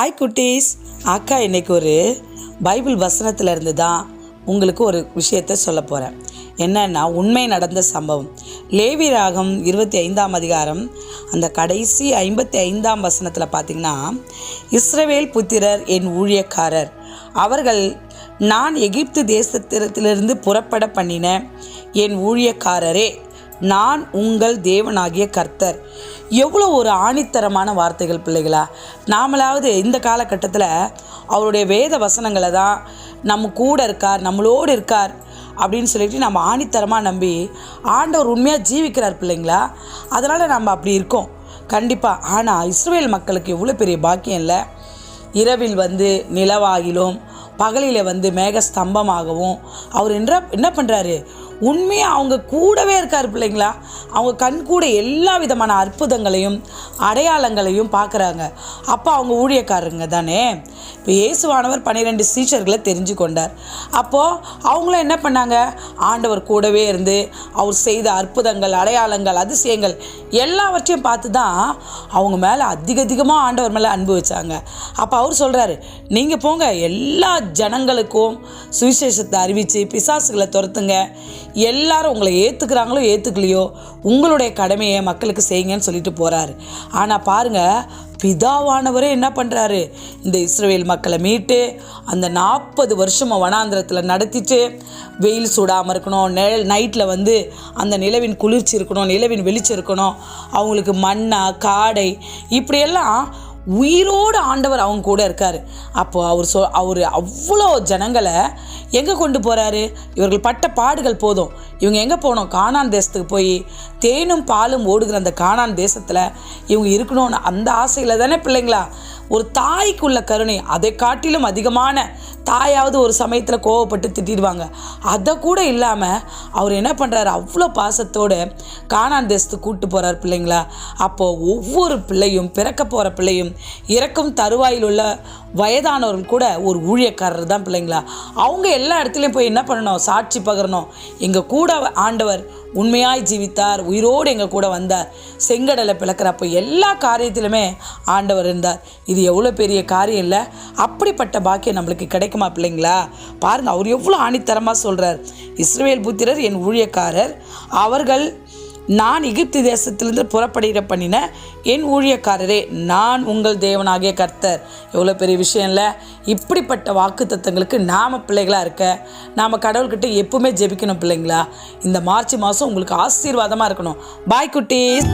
Hi குட்டீஸ். அக்கா இன்னைக்கு ஒரு பைபிள் வசனத்திலிருந்து தான் உங்களுக்கு ஒரு விஷயத்த சொல்ல போகிறேன் என்னன்னா உண்மை நடந்த சம்பவம். லேவி ராகம் இருபத்தி ஐந்தாம் அதிகாரம் அந்த கடைசி ஐம்பத்தி ஐந்தாம் வசனத்தில் பார்த்திங்கன்னா இஸ்ரவேல் புத்திரர் என் ஊழியக்காரர் அவர்கள் நான் எகிப்து தேசத்திலிருந்து புறப்பட பண்ணின என் ஊழியக்காரரே. நான் உங்கள் தேவனாகிய கர்த்தர். எவ்வளோ ஒரு ஆணித்தரமான வார்த்தைகள் பிள்ளைகளா. நாமளாவது இந்த காலகட்டத்தில் அவருடைய வேத வசனங்களை தான் நம்ம கூட இருக்கார் நம்மளோடு இருக்கார் அப்படின்னு சொல்லிட்டு நம்ம ஆணித்தரமாக நம்பி ஆண்டவர் உண்மையாக ஜீவிக்கிறார் பிள்ளைங்களா. அதனால் நம்ம அப்படி இருக்கோம். கண்டிப்பாக ஆனால் இஸ்ரேல் மக்களுக்கு எவ்வளோ பெரிய பாக்கியம் இல்லை. இரவில் வந்து நிலவாகிலும் பகலில் வந்து மேக ஸ்தம்பமாகவும் அவர் என்ன என்ன பண்ணுறாரு உண்மையாக அவங்க கூடவே இருக்கார் பிள்ளைங்களா? அவங்க கண் கூட எல்லா விதமான அற்புதங்களையும் அடையாளங்களையும் பார்க்குறாங்க. அப்போ அவங்க ஊழியக்காரங்க தானே? இப்போ இயேசுவானவர் பன்னிரெண்டு சீச்சர்களை தெரிஞ்சு கொண்டார். அப்போது அவங்களும் என்ன பண்ணாங்க? ஆண்டவர் கூடவே இருந்து அவர் செய்த அற்புதங்கள் அடையாளங்கள் அதிசயங்கள் எல்லாவற்றையும் பார்த்து தான் அவங்க மேலே அதிக அதிகமாக ஆண்டவர் மேலே அன்பு வச்சாங்க. அப்போ அவர் சொல்கிறாரு நீங்கள் போங்க எல்லா ஜனங்களுக்கும் சுவிசேஷத்தை அறிவித்து பிசாசுகளை துரத்துங்க. எல்லாரும் உங்களை ஏற்றுக்கிறாங்களோ ஏற்றுக்கலையோ உங்களுடைய கடமையை மக்களுக்கு செய்யுங்கன்னு சொல்லிட்டு போகிறாரு ஆனால் பாருங்கள் பிதாவானவரே என்ன பண்ணுறாரு இந்த இஸ்ரேல் மக்களை மீட்டு அந்த நாற்பது வருஷமாக வனாந்திரத்தில் நடத்திட்டு வெயில் சூடாமல் இருக்கணும் நெல் நைட்டில் வந்து அந்த நிலவின் குளிர்ச்சி இருக்கணும் நிலவின் வெளிச்சம் இருக்கணும் அவங்களுக்கு மண்ணா காடை இப்படியெல்லாம் உயிரோடு ஆண்டவர் அவங்க கூட இருக்கார். அப்போ அவர் சொ அவர் அவ்வளோ ஜனங்களை எங்கே கொண்டு போகிறாரு இவர்கள் பட்ட பாடுகள் போதும். இவங்க எங்கே போனோம்? காணான் தேசத்துக்கு போய் தேனும் பாலும் ஓடுகிற அந்த காணான் தேசத்தில் இவங்க இருக்கணும்னு அந்த ஆசையில் தானே பிள்ளைங்களா? ஒரு தாய்க்குள்ள கருணை அதை காட்டிலும் அதிகமான தாயாவது ஒரு சமயத்தில் கோவப்பட்டு திட்டிடுவாங்க. அதை கூட இல்லாமல் அவர் என்ன பண்ணுறாரு அவ்வளோ பாசத்தோடு காணான் தேசத்துக்கு கூப்பிட்டு போகிறார் பிள்ளைங்களா? அப்போது ஒவ்வொரு பிள்ளையும் பிறக்க போகிற பிள்ளையும் இறக்கும் தருவாயில் உள்ள வயதானவர்கள் கூட ஒரு ஊழியக்காரர் தான் பிள்ளைங்களா? அவங்க எல்லா இடத்துலையும் போய் என்ன பண்ணணும்? சாட்சி பகரணும். எங்கள் கூட ஆண்டவர் உண்மையாய் ஜீவித்தார். உயிரோடு எங்கள் கூட வந்தார். செங்கடலை பிளக்கிறப்போ எல்லா காரியத்திலுமே ஆண்டவர் இருந்தார். இது எவ்வளோ பெரிய காரியம் இல்லை? அப்படிப்பட்ட பாக்கியம் நம்மளுக்கு கிடைக்குமா பிள்ளைங்களா? பாருங்கள் அவர் எவ்வளோ ஆணித்தரமாக சொல்கிறார் இஸ்ரேல் புத்திரர் என் ஊழியக்காரர். அவர்கள் நான் எகிப்து தேசத்திலிருந்து புறப்படுகிற பண்ணின என் ஊழியக்காரரே நான் உங்கள் தேவனாகிய கர்த்தர். எவ்வளோ பெரிய விஷயம் இல்லை இப்படிப்பட்ட வாக்கு தத்தங்களுக்கு நாம் பிள்ளைகளாக இருக்க நாம் கடவுள்கிட்ட எப்பவுமே ஜெபிக்கணும் பிள்ளைங்களா? இந்த மார்ச் மாதம் உங்களுக்கு ஆசீர்வாதமாக இருக்கணும். பாய் குட்டீஸ்.